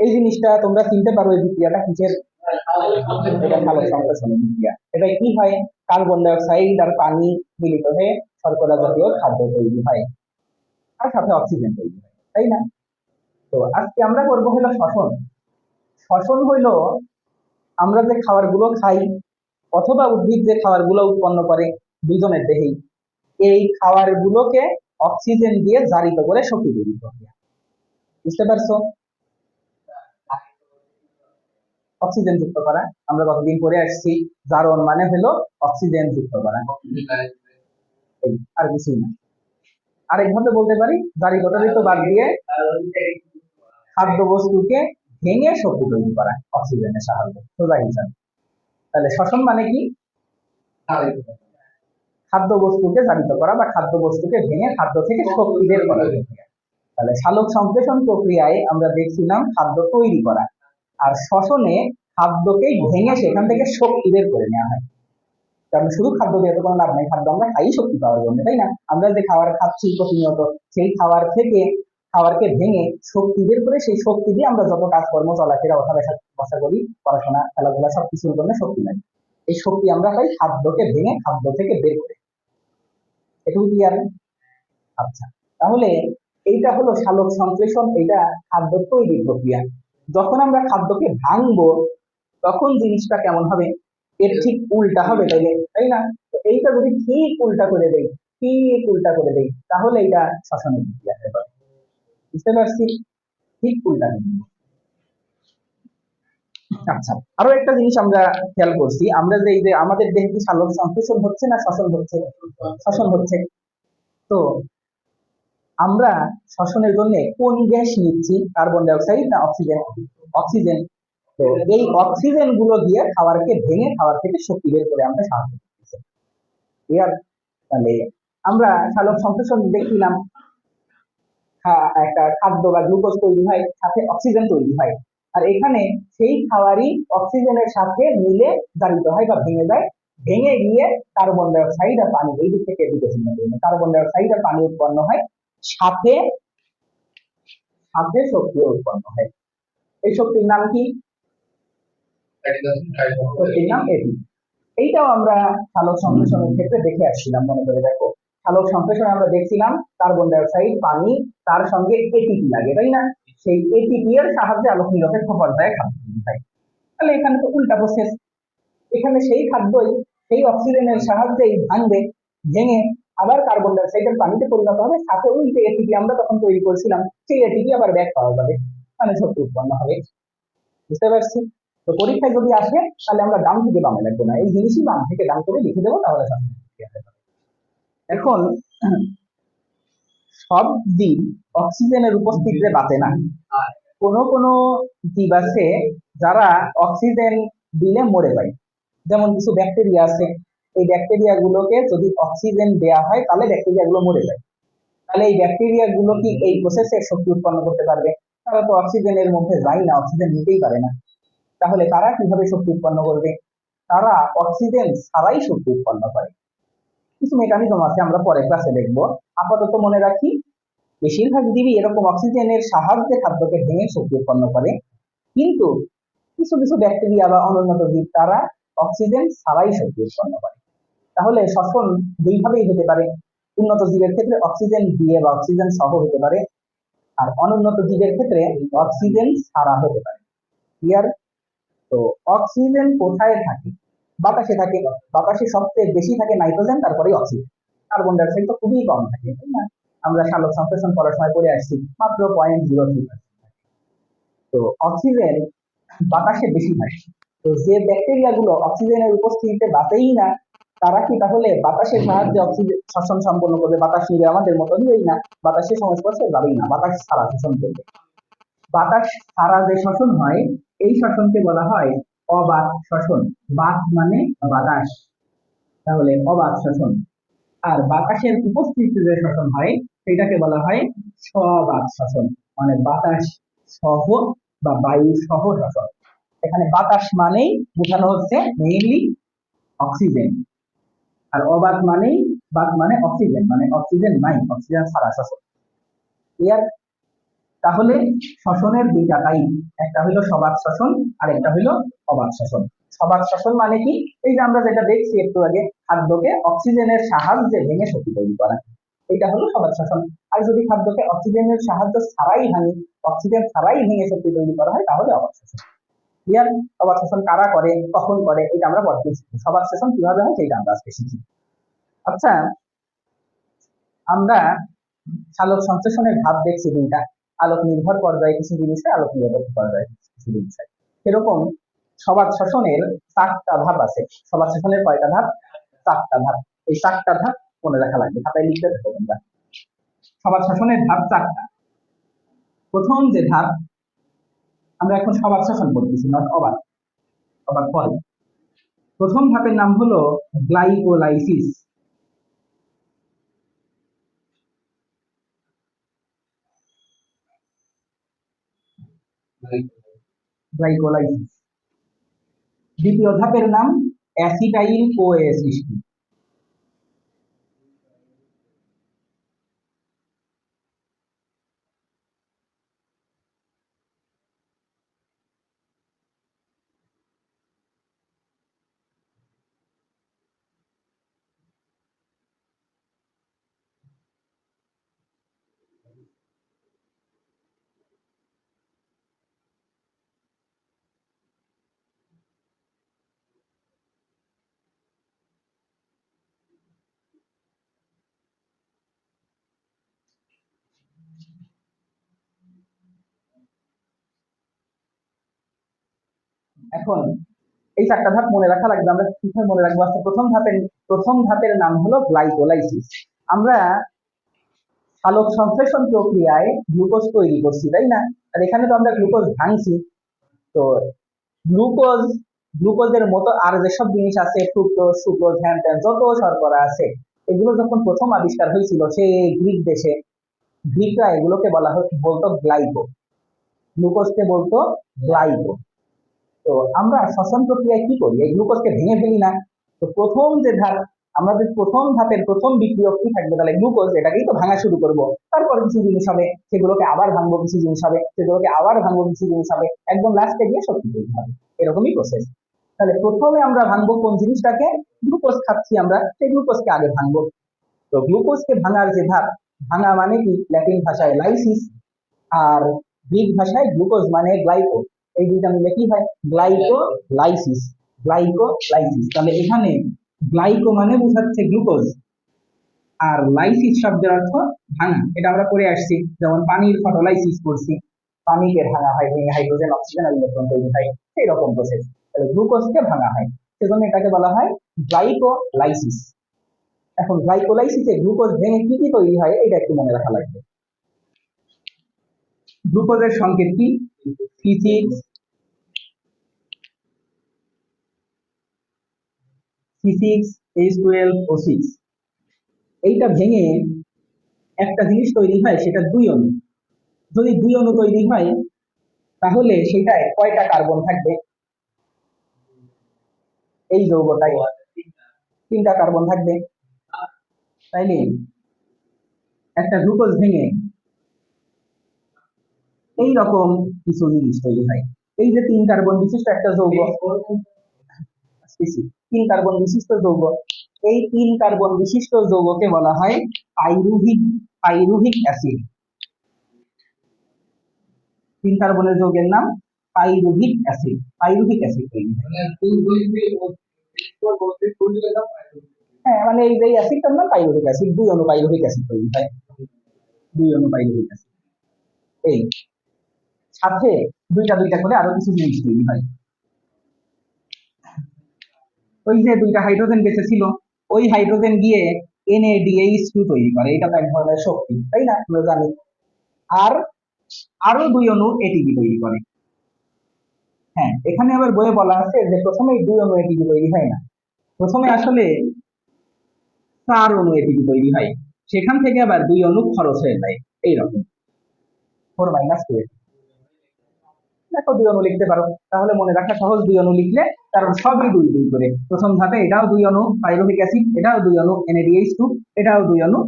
এই জিনিসটা তোমরা চিনতে পারো এই বিক্রিয়াটা কিসের? এটা কি হয়? কার্বন ডাই অক্সাইড আর পানি মিলিত হয়ে শর্করা জাতীয় খাদ্য তৈরি হয়। আর সাথে অক্সিজেন তৈরি হয়, তাই না? তো আজকে আমরা করব হলো শ্বসন। শ্বসন হইল আমরা যে খাবারগুলো খাই অথবা উদ্ভিদ যে খাবারগুলো উৎপন্ন করে দুজনের দেহেই, এই খাবারগুলোকে অক্সিজেন দিয়ে জারিত করে শক্তি তৈরি প্রক্রিয়া। বুঝতে পারছ? অক্সিজেন যুক্ত করা। আমরা কতদিন পরে আসছি? জারণ মানে হলো অক্সিজেন যুক্ত করা। আর কিছুই না। আরেকভাবে বলতে পারি জারিতটারিত বাদ দিয়ে খাদ্য বস্তুকে ভেঙে শক্তি তৈরি করা অক্সিজেনের সাহায্যে, সোজা হিসাবে। তাহলে শ্বসন মানে কি? খাদ্য বস্তুকে জারিত করা বা খাদ্য বস্তুকে ভেঙে খাদ্য থেকে শক্তি বের করা। তাহলে সালোক সংশ্লেষণ প্রক্রিয়ায় আমরা দেখছিলাম খাদ্য তৈরি করা। আর শ্বসনে খাদ্যকে ভেঙে সেখান থেকে শক্তি বের করে নেওয়া হয়। কারণ শুধু খাদ্য দিয়ে তো কোনো লাভ নাই, খাদ্য আমরা খাই শক্তি পাওয়ার জন্য, তাই না? আমরা যে খাবার খাচ্ছি প্রতিনিয়ত, সেই খাবার থেকে খাবারকে ভেঙে শক্তি বের করে সেই শক্তি দিয়ে আমরা যত কাজকর্ম, চলাফেরা ওঠা বসা বসা করি, পড়াশোনা, খেলাধুলা সব কিছুর জন্য শক্তি লাগে। এই শক্তি আমরা পাই খাদ্যকে ভেঙে খাদ্য থেকে বের করে। এটুকু কি আর আচ্ছা তাহলে এইটা হলো সালোক সংশ্লেষণ এটা খাদ্য তৈরির প্রক্রিয়া। যখন আমরা খাদ্যকে ভাঙবো, তখন জিনিসটা কেমন হবে? এর ঠিক উল্টা হবে তাইলে তাই না? এইটা যদি ঠিক উল্টা করে দেই, ঠিক উল্টা করে দেই, তাহলে এটা শ্বসনের প্রক্রিয়া হতে পারে। বুঝতে পারছি? ঠিক উল্টা আচ্ছা আরও একটা জিনিস আমরা খেয়াল করছি। আমরা যে এই যে আমাদের দেহে কি সংশ্লেষণ হচ্ছে না শ্বসন হচ্ছে? শ্বসন হচ্ছে। তো আমরা শ্বসনের জন্য কোন গ্যাস নিচ্ছি? কার্বন ডাই অক্সাইড না অক্সিজেন অক্সিজেন তো এই অক্সিজেনগুলো দিয়ে খাবারকে ভেঙে খাবার থেকে শক্তি বের করে আমরা সাহায্য করতেছি। আমরা সালোক সংশ্লেষণ দেখছিলাম একটা খাদ্য বা গ্লুকোজ তৈরি হয়, সাথে অক্সিজেন তৈরি হয়। আর এখানে সেই খাবারই অক্সিজেনের সাথে মিলে জারিত হয় বা ভেঙে যায়। ভেঙে গিয়ে কার্বন ডাই অক্সাইড আর পানি, এই দিক থেকে বিকশিত কার্বন ডাই অক্সাইড আর পানি উৎপন্ন হয় সাথে সাথে শক্তি উৎপন্ন হয়। এই শক্তির নাম কি? শক্তির নাম এটি। এইটাও আমরা সালোক সংশ্লেষণের ক্ষেত্রে দেখে আসছিলাম মনে করে দেখো। সালোক সংশ্লেষণে আমরা দেখছিলাম কার্বন ডাই অক্সাইড পানি তার সঙ্গে এটিপি লাগে তাই না? সেই এটিপি এর সাহায্যে আলোক নিরপেক্ষ পর্যায়ে খাদ্য তাহলে এখানে তো উল্টা প্রসেস এখানে সেই খাদ্যই সেই অক্সিজেনের সাহায্যেই ভাঙবে ভেঙে আবার কার্বন ডাই অক্সাইডের পানিতে পরিণত হবে, সাথে উল্টে এটিপি আমরা তখন তৈরি করেছিলাম, সেই এটিপি আবার ব্যাক পাওয়া যাবে। মানে শক্তি উৎপন্ন হবে। বুঝতে পারছি? তো পরীক্ষায় যদি আসে, তাহলে আমরা ডান থেকে বামে লিখব না। এই জিনিসই বাম থেকে ডান করে লিখে দেবো, তাহলে। এখন, সব জীব অক্সিজেনের উপস্থিতিতে বাঁচে না। কোন কোন জীব আছে যারা অক্সিজেন দিলে মরে যায়। যেমন কিছু ব্যাকটেরিয়া আছে এই ব্যাকটেরিয়া গুলোকে যদি অক্সিজেন দেওয়া হয়, তাহলে ব্যাকটেরিয়া গুলো মরে যায়। তাহলে এই ব্যাকটেরিয়া গুলো কি এই প্রসেসে শক্তি উৎপন্ন করতে পারবে? তারা তো অক্সিজেনের মধ্যে যায় না অক্সিজেন নিতেই পারে না। তাহলে তারা কীভাবে শক্তি উৎপন্ন করবে? তারা অক্সিজেন ছাড়াই শক্তি উৎপন্ন করে। কিছু মেকানিজম আছে, আমরা পরে ক্লাসে দেখব। আপাতত মনে রাখি, বেশিরভাগ জীবই এরকম অক্সিজেনের সাহায্যে খাদ্যকে ভেঙে শক্তি উৎপন্ন করে। কিন্তু কিছু কিছু ব্যাকটেরিয়া বা অনুন্নত জীব, তারা অক্সিজেন ছাড়াই শক্তি উৎপন্ন করে। তাহলে শ্বসন দুইভাবেই হতে পারে। উন্নত জীবের ক্ষেত্রে অক্সিজেন দিয়ে বা অক্সিজেন সহ হতে পারে। আর অনুন্নত জীবের ক্ষেত্রে অক্সিজেন ছাড়া হতে পারে। ক্লিয়ার তো অক্সিজেন কোথায় থাকে? বাতাসে থাকে। বাতাসে সবচেয়ে বেশি থাকে নাইট্রোজেন তারপরে অক্সিজেন কার্বন ডাই অক্সাইড তো খুবই কম থাকে, তাই না? আমরা সালোক সংশ্লেষণ করার সময় পড়ে আসছি, মাত্র পয়েন্ট জিরো থ্রি তো অক্সিজেন বাতাসে বেশি থাকে। তো যে ব্যাকটেরিয়া গুলো অক্সিজেনের উপস্থিতিতে বাঁচেই না তারা কি তাহলে বাতাসের সাহায্যে অক্সিজেন শ্বসন সম্পন্ন করবে? বাতাস নিবে আমাদের মতো নিবেই না? বাতাসের সংস্পর্শে যাবেই না। বাতাস ছাড়া শোষণ করবে বাতাস ছাড়া যে শ্বসন হয় এই শ্বসনকে বলা হয় অবাত শ্বসন বাত মানে বাতাস। তাহলে অবাত শ্বসন আর বাতাসের উপস্থিতিতে যে শ্বসন হয় সেটাকে বলা হয় স্ববাত শ্বসন মানে বাতাস সহ বা বায়ু সহ শ্বসন এখানে বাতাস মানেই বোঝানো হচ্ছে মেইনলি অক্সিজেন আর অবাত মানেই, বাত মানে অক্সিজেন মানে অক্সিজেন নাই অক্সিজেন ছাড়া শ্বসন ক্লিয়ার তাহলে শ্বসনের দুইটা টাইপ একটা হইল সবাত শ্বসন আর একটা হইল অবাত শ্বসন সবাত শ্বসন মানে কি? এই যে আমরা যেটা দেখছি একটু আগে, খাদ্যকে অক্সিজেনের সাহায্যে ভেঙে শক্তি তৈরি করা এটা হলো সবাত শ্বসন আর যদি খাদ্যকে অক্সিজেনের সাহায্য ছাড়াই ভাঙি অক্সিজেন ছাড়াই ভেঙে শক্তি তৈরি করা হয় তাহলে অবাত শ্বসন সবাত শ্বসন কারা করে, কখন করে, এটা আমরা পরে শিখি সবাত শ্বসন কীভাবে হয় সেটা আমরা আজকে শিখি। আচ্ছা আমরা আলোক সংশ্লেষণের ধাপ দেখছি দুইটা। আলোক নির্ভর পর্যায়ে কিছু জিনিসে, আলোক নিরপেক্ষ পর্যায়ে কিছু জিনিসে। এরকম সবাদ শোষণের চারটা ধাপ আছে। সবাদ শোষণের কয়টা ধাপ? চারটা ধাপ। এই চারটা ধাপ মনে রাখা লাগবে। খাতায় লিখতে থাকো তোমরা। সবাদ শোষণের ধাপ চারটা। প্রথম যে ধাপ আমরা এখন সবাদ শাসন করতেছি নট অবাদ অবাদ পরে। প্রথম ধাপের নাম হলো গ্লাইকোলাইসিস গ্লাইকোলাইসিস দ্বিতীয় ধাপের নাম অ্যাসিটাইল কোএ এখন এই চারটা ধাপ মনে রাখা লাগবে। আমরা কীভাবে মনে রাখব? আচ্ছা প্রথম ধাপের প্রথম ধাপের নাম হলো গ্লাইকোলাইসিস আমরা সালোক সংশ্লেষণ প্রক্রিয়ায় গ্লুকোজ তৈরি করছি, তাই না? আর এখানে তো আমরা গ্লুকোজ ভাঙছি। তো গ্লুকোজ গ্লুকোজের মতো আর যেসব জিনিস আছে ফ্রুক্টোজ সুক্রোজ হ্যান যত শর্করা আছে, এগুলো যখন প্রথম আবিষ্কার হয়েছিল সেই গ্রিক দেশে, গ্রিকরা এগুলোকে বলা হতো বলতো? গ্লাইকো গ্লুকোজকে বলতো গ্লাইকো তো আমরা শ্বসন প্রক্রিয়ায় কি করি? এই গ্লুকোজকে ভেঙে ফেলি না। তো প্রথম যে ধাপ আমাদের প্রথম ধাপের প্রথম বিক্রিয়ক কি থাকবে? তাহলে গ্লুকোজ, এটাকেই তো ভাঙা শুরু করব। তারপরে কিছু জিনিস হবে, সেগুলোকে আবার ভাঙবো, কিছু জিনিস হবে, সেগুলোকে আবার ভাঙবো, কিছু জিনিস হবে। একদম লাস্টে গিয়ে শক্তি তৈরি হবে এরকমই প্রসেস তাহলে প্রথমে আমরা ভাঙবো কোন জিনিসটাকে? গ্লুকোজ খাচ্ছি আমরা, সেই গ্লুকোজকে আগে ভাঙবো। তো গ্লুকোজকে ভাঙার যে ধাপ, ভাঙা মানে কি? ল্যাটিন ভাষায় লাইসিস আর গ্রিক ভাষায় গ্লুকোজ মানে গ্লাইকো এই দুইটা মিলে কি হয়? গ্লাইকোলাইসিস। গ্লাইকোলাইসিস। তাহলে এখানে গ্লাইকো মানে বোঝাচ্ছে গ্লুকোজ আর লাইসিস শব্দের অর্থ ভাঙা। এটা আমরা পড়ে আসছি। যেমন পানির ফটোলাইসিস করছি। পানিকে ভাঙা হয়, ভেঙে হাইড্রোজেন, অক্সিজেন আর ইলেকট্রন তৈরি হয়। সেই রকম প্রসেস তাহলে গ্লুকোজকে ভাঙা হয়। সেজন্য এটাকে বলা হয় গ্লাইকোলাইসিস। এখন গ্লাইকোলাইসিসে গ্লুকোজ ভেঙে কি কি তৈরি হয়? এটা একটু মনে রাখা লাগবে। গ্লুকোজের সংকেত কি? C6 C6 H12 O6 এইটা ভেঙে একটা জিনিস তৈরি হয়, সেটা দুই অণু। যদি দুই অণু তৈরি হয়, তাহলে সেটায় কয়টা কার্বন থাকবে? এই যৌগটায় তিনটা কার্বন থাকবে। তাইলে একটা গ্লুকোজ ভেঙে এই রকম কিছু জিনিস তৈরি হয়। এই যে তিন কার্বন বিশিষ্ট একটা যৌগ। আসতেছি। তিন কার্বন বিশিষ্ট যৌগ। এই তিন কার্বন বিশিষ্ট যৌগকে বলা হয় পাইরুভিক পাইরুভিক অ্যাসিড তিন কার্বনের যৌগের নাম পাইরুভিক অ্যাসিড পাইরুভিক অ্যাসিড হয় মানে এই যে অ্যাসিডটার নাম পাইরুভিক অ্যাসিড দুই পাইরুভিক অ্যাসিড তৈরি হয়। দুই পাইরুভিক অ্যাসিড এই সাথে দুইটা দুইটা করে আরও কিছু জিনিস তৈরি হয়। ওই যে দুইটা হাইড্রোজেন বেঁচে ছিল, ওই হাইড্রোজেন গিয়ে NADH2 তৈরি করে। এটা তো এক ধরনের শক্তি, তাই না? আমরা জানি। আর আরও দুই অণু এটিপি তৈরি করে। হ্যাঁ এখানে আবার বইয়ে বলা আছে যে প্রথমে দুই অণু এটিপি তৈরি হয় না। প্রথমে আসলে চার অণু এটিপি তৈরি হয়। সেখান থেকে আবার দুই অণু খরচ হয়ে যায়। এইরকম। ফোর মাইনাস টু দেখো দুই অণু লিখতে পারো। তাহলে মনে রাখা সহজ, দুই অণু লিখলে কারণ সবই দুই দুই করে। প্রথম ধাপে এটাও দুই অণু পাইরুভিক অ্যাসিড এটাও দুই অণু NADH2 এটাও দুই অণু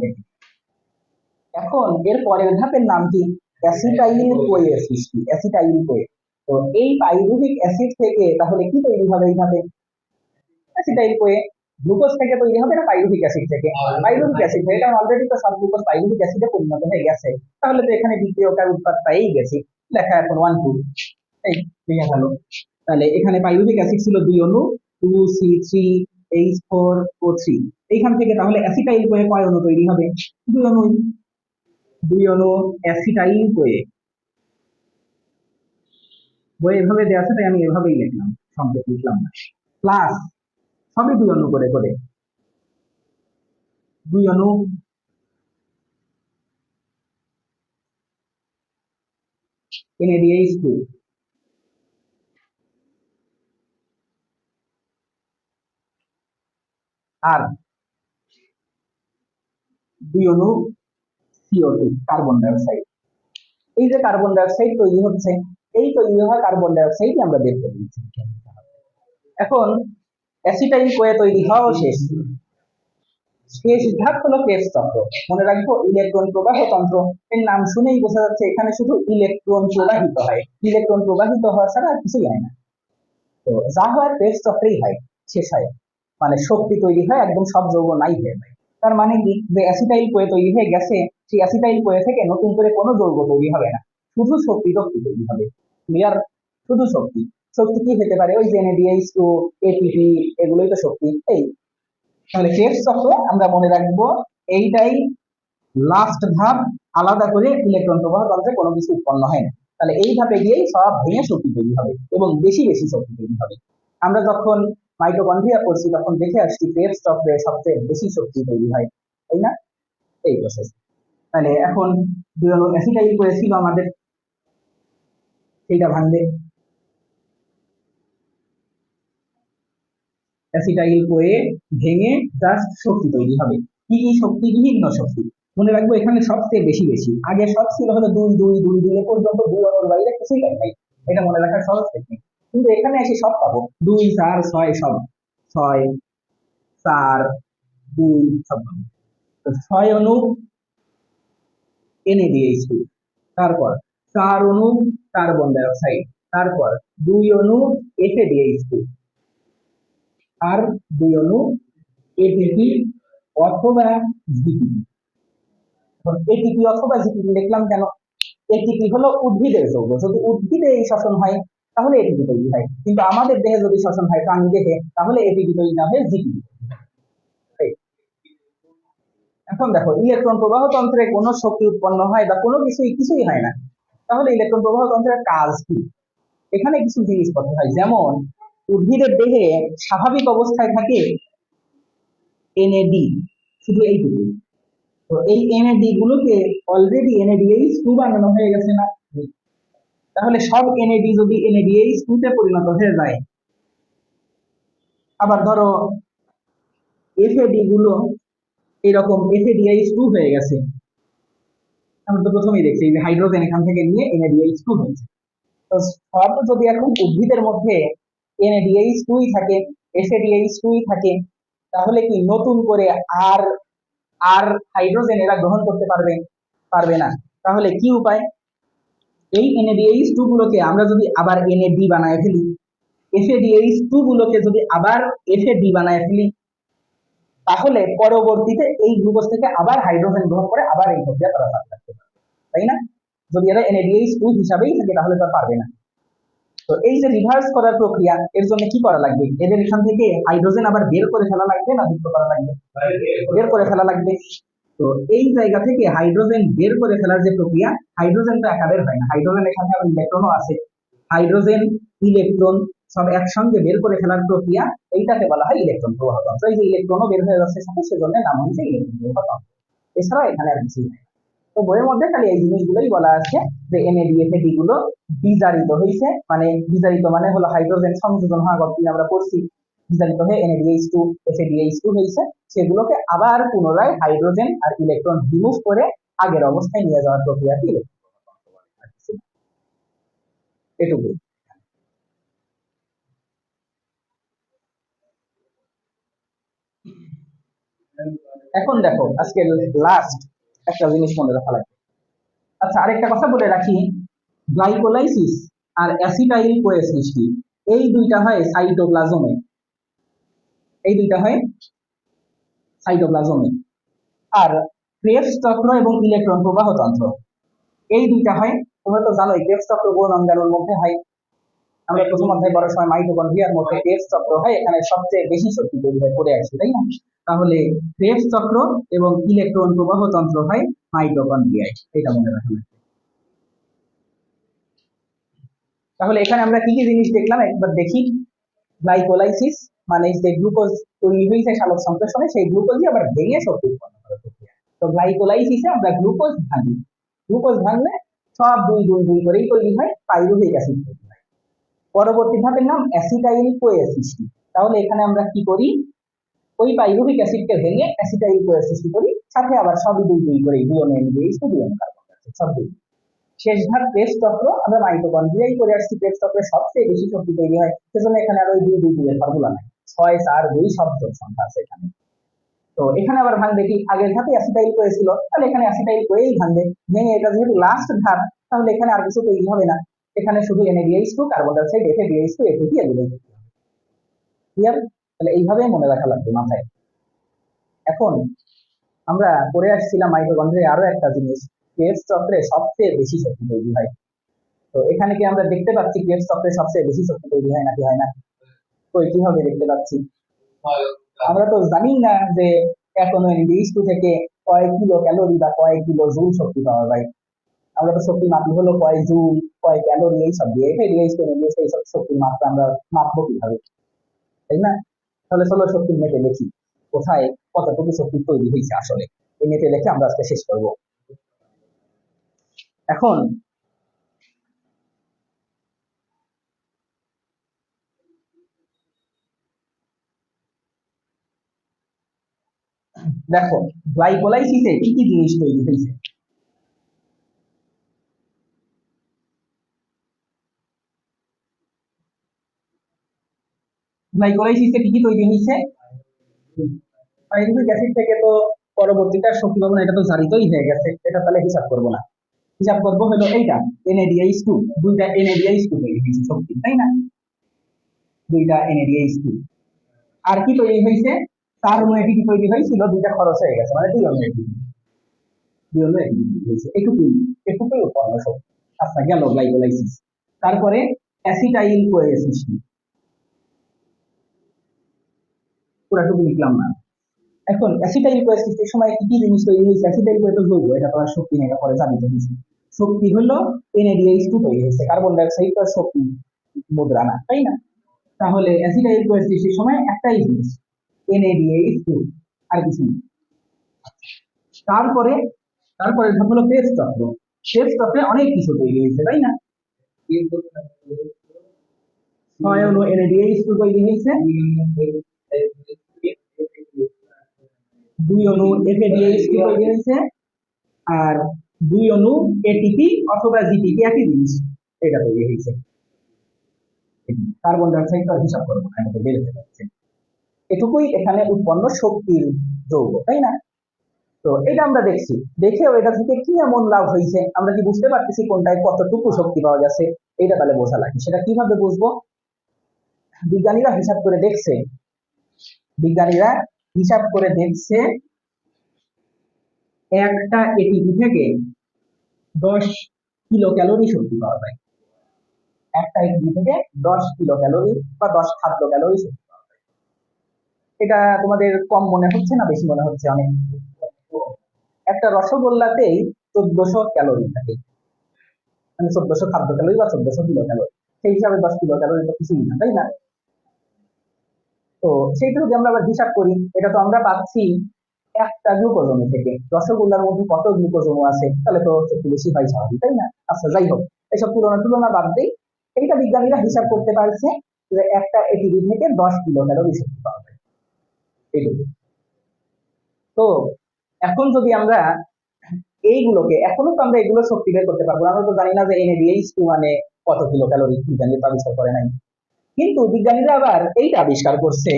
এখন এর পরের ধাপের নাম কি? অ্যাসিটাইল কোয়ের সৃষ্টি অ্যাসিটাইল কোয়ে তো এই পাইরুভিক অ্যাসিড থেকে তাহলে কি তৈরি হবে এই ধাপে? অ্যাসিটাইল কোয়ে গ্লুকোজ থেকে তৈরি হবে না পাইরুভিক অ্যাসিড থেকে? পাইরুভিক অ্যাসিড থেকে কারণ অলরেডি তো সব গ্লুকোজ পাইরুভিক অ্যাসিডে পরিণত হয়ে গেছে। তাহলে তো এখানে বিক্রিয়কার উৎপাদ পেয়েই গেছি। লেখা এখন ওয়ান টু এই লিখে গেল তাহলে এখানে পাইরুভিক অ্যাসিড ছিল দুই অণু, two, C, three, H, four, O, three. এইখান থেকে তাহলে অ্যাসিটাইল কোয়ে কয় অণু তৈরি হবে? দুই অণু। দুই অণু অ্যাসিটাইল কোয়ে। বই এভাবে দেওয়া আছে, তাই আমি এভাবেই লিখলাম। সংক্ষেপ লিখলাম না। প্লাস, সবই দুই অণু করে করে। দুই অণু। NADH2 আর দুই অণু CO2 কার্বন ডাইঅক্সাইড এই যে কার্বন ডাইঅক্সাইড তৈরি হচ্ছে, এই তৈরি হওয়া কার্বন ডাইঅক্সাইড আমরা বের করে দিচ্ছি। এখন অ্যাসিটাইল কোয়ে তৈরি হওয়া শেষ। শেষ ধাপ হলো কেস চক্র। মনে রাখব ইলেকট্রন প্রবাহ তন্ত্র। এর নাম শুনেই বোঝা যাচ্ছে, এখানে শুধু ইলেকট্রন প্রবাহিত হয়। ইলেকট্রন প্রবাহিত হওয়া ছাড়া আর কিছুই হয় না। তো যা হয় কেস চক্রেই হয়, শেষ হয়। মানে শক্তি তৈরি হয়, একদম সব যৌগ নাই হয়ে যায়। তার মানে কি? যে অ্যাসিটাইল কোয়ে তৈরি হয়ে গেছে, সেই অ্যাসিটাইল কোয়ে থেকে নতুন করে কোনো যৌগ তৈরি হবে না। শুধু শক্তি শক্তি তৈরি হবে। ক্লিয়ার শুধু শক্তি। শক্তি কি হতে পারে? ওই যে এনএডিএইচ টু এটিপি এগুলোই তো শক্তি। এই, তাহলে কেস চক্র, আমরা মনে রাখব, এইটাই লাস্ট ধাপ, আলাদা করে ইলেকট্রন প্রবাহ তন্ত্রে কোনো কিছু উৎপন্ন হয় না। তাহলে এই ধাপে গিয়েই সব ভেঙে শক্তি তৈরি হবে এবং বেশি বেশি শক্তি তৈরি হবে। আমরা যখন মাইটোকন্ড্রিয়া করছি তখন দেখে আসছি ক্রেবস চক্রে সবচেয়ে বেশি শক্তি তৈরি হয়, তাই না? এই প্রসেস তাহলে এখন দুই অ্যাসিটাইল করেছিল আমাদের। সেইটা ভাঙবে। অ্যাসিটাইল কোয়ে ভেঙে জাস্ট শক্তি তৈরি হবে। কি কি শক্তি? বিভিন্ন শক্তি। মনে রাখব এখানে সবচেয়ে বেশি বেশি। আগে সব ছিল হলো দুই দুই দুই দুই পর্যন্ত দুই অণুর বাইরে কিছুই নাই। এটা মনে রাখার সহজ টেকনিক কিন্তু এখানে এসে সব পাবো। দুই, চার, ছয়, সব। ছয়, চার, দুই, সব পাবো। ছয় অণু NADH2 তারপর চার অণু কার্বন ডাইঅক্সাইড। তারপর দুই অণু FADH2 আর দুই অণু এটিপি অথবা জিপি। এটিপি অথবা জিপি? লিখলাম কেন। এটিপি হলো উদ্ভিদের যৌগ। যদি উদ্ভিদে এই শ্বসন হয় তাহলে এটিপি তৈরি হয়। কিন্তু আমাদের দেহে যদি শ্বসন হয়, প্রাণী দেহে, তাহলে এটিপি তৈরি না হয়ে জিপি এখন দেখো, ইলেকট্রন প্রবাহ তন্ত্রে কোনো শক্তি উৎপন্ন হয় বা কোনো কিছুই কিছুই হয় না। তাহলে ইলেকট্রন প্রবাহ তন্ত্রের কাজ কি? এখানে কিছু জিনিসপত্র হয়। যেমন, উদ্ভিদের দেহে স্বাভাবিক অবস্থায় থাকে এনএডি শুধু এইটুকু তো এই এনএডি গুলোকে অলরেডি এনএডিএইচ টু বানানো হয়ে গেছে না? তাহলে সব এনএডি যদি এনএডিএইচ টু তে পরিণত হয়ে যায়। আবার ধরো এফএডি গুলো এরকম এফএডিএইচ টু হয়ে গেছে। আমরা তো প্রথমেই দেখছি যে হাইড্রোজেন এখান থেকে নিয়ে এনএডিএইচ টু হয়েছে। তো সব যদি এখন উদ্ভিদের মধ্যে এনএডিএইচ টুই থাকে এফএডিএইচ টুই থাকে, তাহলে কি নতুন করে আর আর হাইড্রোজেন এরা গ্রহণ করতে পারবে পারবে না। তাহলে কি উপায়? এই এনএডিএইচ টু গুলোকে আমরা যদি আবার এনএডি বানায় ফেলি এফএডিএইচ টু গুলোকে যদি আবার এফএডি বানায় ফেলি, তাহলে পরবর্তীতে এই গ্লুকোজ থেকে আবার হাইড্রোজেন গ্রহণ করে আবার এই প্রক্রিয়া রাখতে পারবে তাই না? যদি এরা এনএডিএইচ টু হিসাবেই থাকে, তাহলে তারা পারবে না। তো এই যে রিভার্স করার প্রক্রিয়া, এর জন্য কি করা লাগবে? এদের এখান থেকে হাইড্রোজেন আবার বের করে ফেলা লাগবে না যুক্ত করা লাগবে? বের করে ফেলা লাগবে। তো এই জায়গা থেকে হাইড্রোজেন বের করে ফেলার যে প্রক্রিয়া হাইড্রোজেন তো একা বের হয় না। হাইড্রোজেন এখানে আবার ইলেকট্রনও আছে। হাইড্রোজেন ইলেকট্রন সব একসঙ্গে বের করে ফেলার প্রক্রিয়া, এইটাকে বলা হয় ইলেকট্রন প্রবাহ তন্ত্র। এই যে ইলেকট্রনও বের হয়ে যাচ্ছে সাথে সেজন্য নাম হচ্ছে ইলেকট্রন প্রবাহ তন্ত্র। এছাড়া এখানে আর কিছুই নাই। তো বইয়ের মধ্যে খালি এই জিনিসগুলোই বলা আছে যে এনএডিএফএডি গুলো বিজারিত হয়েছে মানে বিজারিত মানে হলো হাইড্রোজেন সংযোজন হওয়া গল্পটি আমরা পড়ছি। বিজারিত হয়ে এনএডিএইচ টু এফএডিএইচ টু হয়েছে, সেগুলোকে আবার পুনরায় হাইড্রোজেন আর ইলেকট্রন রিমুভ করে আগের অবস্থায় নিয়ে যাওয়ার প্রক্রিয়াটি এটুকু এখন দেখো আজকে লাস্ট একটা জিনিস মনে রাখা লাগবে। আচ্ছা আরেকটা কথা বলে রাখি গ্লাইকোলাইসিস আর অ্যাসিটাইল কোয়ে সৃষ্টি এই দুইটা হয় সাইটোপ্লাজমে এই দুইটা হয় সাইটোপ্লাজমে আর ক্রেবস চক্র এবং ইলেকট্রন প্রবাহ তন্ত্র, এই দুইটা হয়, তোমরা তো জানোই ক্রেবস চক্র কোন অঙ্গাণুর মধ্যে হয়। আমরা প্রথম অধ্যায় করার সময় মাইটোকন্ড্রিয়ার মধ্যে ক্রেবস চক্র হয়, এখানে সবচেয়ে বেশি শক্তি তৈরি হয়, পড়ে আসছে, তাই না? তাহলে ক্রেবস চক্র এবং ইলেকট্রন প্রবাহ তন্ত্র হয় মাইটোকন্ড্রিয়ায় এটা মনে রাখা। লাগবে। তাহলে এখানে আমরা কি কি জিনিস দেখলাম? একবার দেখি। গ্লাইকোলাইসিস মানে যে গ্লুকোজ তৈরি হয়েছে সালোক সংশ্লেষণে, সেই গ্লুকোজই আবার ভেঙে শক্তি উৎপন্ন করে প্রক্রিয়া। তো গ্লাইকোলাইসিসে আমরা গ্লুকোজ ভাঙি। গ্লুকোজ ভাঙলে সব দুই দুই দুই করেই তৈরি হয়, পাইরুভিক অ্যাসিড তৈরি হয়। পরবর্তী ধাপের নাম অ্যাসিটাইল কোয়ে সৃষ্টি তাহলে এখানে আমরা কি করি? ওই পাইরুভিক অ্যাসিডকে ভেঙে অ্যাসিটাইল কোয়ে সৃষ্টি করি, সাথে আবার সবই দুই দুই করে দুই দুই অণু কার্বন সব দুই। শেষ ধাপ প্রেস চক্র আমরা মাইটোকন্ড্রিয়াই করে আসছি প্রেস চক্রে সবচেয়ে বেশি শক্তি তৈরি হয়। সেজন্য এখানে আর ওই দুই দুই দুই এর ফর্মুলা নাই। ছয়, চার, দুই শব্দ সংখ্যা আছে এখানে। তো এখানে আবার ভাঙবে কি? আগের ধাপে অ্যাসিটাইল করেছিল তাহলে এখানে অ্যাসিটাইল করেই ভাঙবে। ভেঙে এটা যেহেতু লাস্ট ধাপ, তাহলে এখানে আর কিছু তৈরি হবে না। এখানে শুধু NADH two carbon dioxide FADH two ATP এগুলোই তৈরি হবে ক্লিয়ার তাহলে এইভাবেই মনে রাখা লাগবে মাথায়। এখন আমরা পড়ে আসছিলাম মাইটোকন্ড্রিয়া আরও একটা জিনিস ক্রেবস চক্রে সবচেয়ে বেশি শক্তি তৈরি হয়। তো এখানে কি আমরা দেখতে পাচ্ছি ক্রেবস চক্রে সবচেয়ে বেশি শক্তি তৈরি হয় নাকি হয় না? তো কীভাবে দেখতে পাচ্ছি? আমরা তো জানি না যে এখনও এনডিএইচ থেকে কয়েক কিলো ক্যালোরি বা কয়েক কিলো জুল শক্তি পাওয়া যায়। আমরা তো শক্তি মাপি হলো কয়েক জুল কয়েক ক্যালোরি এই সব দিয়ে এনডিএইচ এই সব শক্তির মাত্রা আমরা মাপবো কীভাবে? তাই না? তাহলে চলো শক্তির মেপে দেখি। কোথায় কতটুকু শক্তি তৈরি হয়েছে আসলে? এই মেপে দেখে আমরা আজকে শেষ করব। এখন দেখো গ্লাইকোলাইসিসে কি কি জিনিস তৈরি হয়েছে? গ্লাইকোলাইসিসে কি কি তৈরি হয়েছে? পাইরুভিক অ্যাসিড থেকে তো পরবর্তীটা শক্তি পাবো এটা তো জারিতই হয়ে গেছে, এটা তাহলে হিসাব করব না। হিসাব করব হলো এইটা এনএডিআইস টু দুইটা এনএডিআইস টু তৈরি হয়েছে শক্তি, তাই না? দুইটা এনএডিআইস টু আর কি তৈরি হয়েছে? তার অণু এটিপি তৈরি হয়েছিল? দুইটা খরচ হয়ে গেছে মানে দুই অণু এটিপি দুই অণু এটিপি হয়েছে। এটুকুই এটুকুই উৎপন্ন আচ্ছা গেল গ্লাইকোলাইসিস তারপরে অ্যাসিটাইল কোয়ে সৃষ্টি পুরাটুকু লিখলাম না। এখন অ্যাসিটাইল সময় কি কি জিনিস তৈরি হয়েছে? অ্যাসিটাইল কোয়ে যৌগ, এটা তো আর শক্তি নেই পরে জানিত হয়েছে শক্তি হলো এনএডিএইচ টু তৈরি হয়েছে কার্বন ডাইঅক্সাইড তো শক্তি মুদ্রা না, তাই না? তাহলে অ্যাসিটাইল কোয়ে সৃষ্টির সময় একটাই জিনিস। এনএডিএইচ টু আর কিছু না। তারপরে তারপরে ধাপ হলো পেস চক্রে অনেক কিছু তৈরি হয়েছে, তাই না? অনু তৈরি হয়েছে। দুই অণু এফএডিএইচ টু তৈরি হয়েছে। আর দুই অণু এটিপি অথবা জিটিপি একই জিনিস এটা তৈরি হয়েছে। কার্বন ডাইঅক্সাইড হিসাব করব তো যাচ্ছে। এটুকুই এখানে উৎপন্ন শক্তির যৌগ, তাই না? তো এটা আমরা দেখছি। দেখেও এটা থেকে কি এমন লাভ হয়েছে? আমরা কি বুঝতে পারতেছি কোনটায় কতটুকু শক্তি পাওয়া যাচ্ছে এটা তাহলে বোঝা লাগে সেটা কীভাবে বুঝব? বিজ্ঞানীরা হিসাব করে দেখছে। বিজ্ঞানীরা হিসাব করে দেখছে একটা এটিপি থেকে দশ কিলো ক্যালোরি শক্তি পাওয়া যায়। একটা এটিপি থেকে দশ কিলো ক্যালোরি বা দশ খাদ্য ক্যালোরি শক্তি। এটা তোমাদের কম মনে হচ্ছে না, বেশি মনে হচ্ছে অনেক? একটা রসগোল্লাতেই চোদ্দশো ক্যালোরি থাকে। মানে চোদ্দশো খাদ্য ক্যালোরি বা চোদ্দশো কিলো ক্যালোরি। সেই হিসাবে দশ কিলো ক্যালোরি তো কিছুই না, তাই না? তো সেইটা যদি আমরা আবার হিসাব করি, এটা তো আমরা পাচ্ছি একটা গ্লুকোজমি থেকে। রসগোল্লার মধ্যে কত গ্লুকোজম আছে? তাহলে তো একটু বেশি হয় স্বাভাবিক, তাই না? আচ্ছা যাই হোক, এসব তুলনা তুলনা বাদ দেই। এইটা বিজ্ঞানীরা হিসাব করতে পারছে যে একটা এটিপি থেকে দশ কিলো ক্যালোরি শক্তি পাওয়া তো এখন যদি আমরা এইগুলোকে, এখনও তো আমরা এগুলো শক্তি বের করতে পারব আমরা তো জানি না যে এনএডিএইচ টু মানে কত কিলো ক্যালোরি বিজ্ঞানীরা তো আবিষ্কার করে নাই। কিন্তু বিজ্ঞানীরা আবার এইটা আবিষ্কার করছে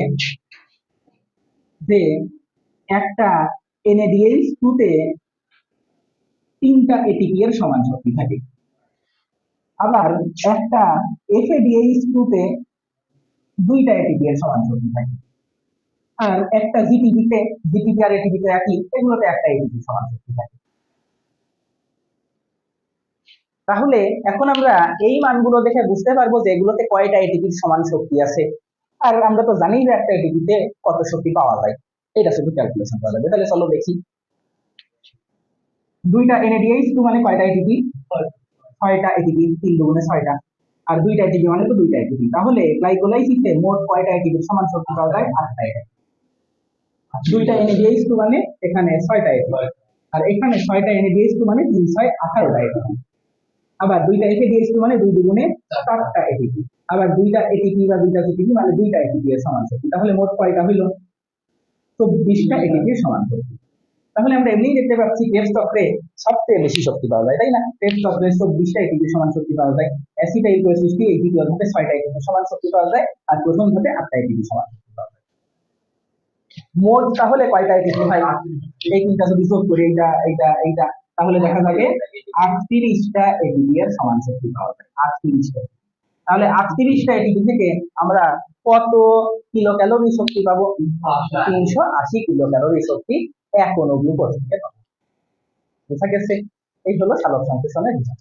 যে একটা এনএডিএইচ টু তে তিনটা এটিপি এর সমান শক্তি থাকে। আবার একটা এফএডিএইচ গ্রুপে দুইটা এটিপি এর সমান শক্তি থাকে। একটা জিটিপিতে জিটিপি আর এটিপিতে একই এগুলোতে একটা এটিপি সমান শক্তি থাকে তাহলে এখন আমরা এই মানগুলো দেখে বুঝতে পারব যে এগুলোতে কয়টা এটিপির সমান শক্তি আছে আর আমরা তো জানি যে একটা এটিপিতে কত শক্তি পাওয়া যায় এটা শুধু ক্যালকুলেশন করা যাবে তাহলে চলো দেখি দুইটা এনএডিএইচ টু মানে কয়টা এটিপি ছয়টা এটিপি তিন দুগুণে ছয়টা আর দুইটা এটিপি মানে তো দুইটা এটিপি তাহলে গ্লাইকোলাইসিসে মোট কয়টা এটিপির সমান শক্তি পাওয়া যায় আটটা এটিপি দুইটা এনএডিএইচ টু মানে এখানে ছয়টা এটিপি আর এখানে ছয়টা এনএডিএইচ টু মানে তিন ছয় আঠারোটা এটিপি আবার দুইটা এফএডিএইচ টু মানে দুই দুগুণে চারটা এটিপি আবার দুইটা এটিপি বা দুইটা জিটিপি মানে দুইটা এটিপি এর সমান তাহলে মোট কয়টা হইল চব্বিশটা এটিপি সমান তাহলে আমরা এমনিই দেখতে পাচ্ছি টেস্ট চক্রে সবচেয়ে বেশি শক্তি পাওয়া যায় তাই না টেস্ট চক্রে চব্বিশটা এটিপি সমান শক্তি পাওয়া যায় অ্যাসিড ইকুয়েসিসটি এই দ্বিতীয় ছয়টা এটিপি সমান শক্তি পাওয়া যায় আর প্রথম ধাপে আটটা এটিপি সমান শক্তি পাওয়া যায় মোট তাহলে কয়টা এটিপি হয় এই তিনটা যদি যোগ করি, এইটা এইটা এইটা, তাহলে দেখা যাবে আটত্রিশটা এটিপি এর সমান শক্তি পাওয়া যায়। আটত্রিশটা। তাহলে আটত্রিশটা এটিপি থেকে আমরা কত কিলো ক্যালোরি শক্তি পাবো? তিনশো আশি কিলো ক্যালোরি শক্তি এক অনুগ্রহ থেকে পাবো। বোঝা গেছে? এই হলো সালোক সংশ্লেষণের হিসাব।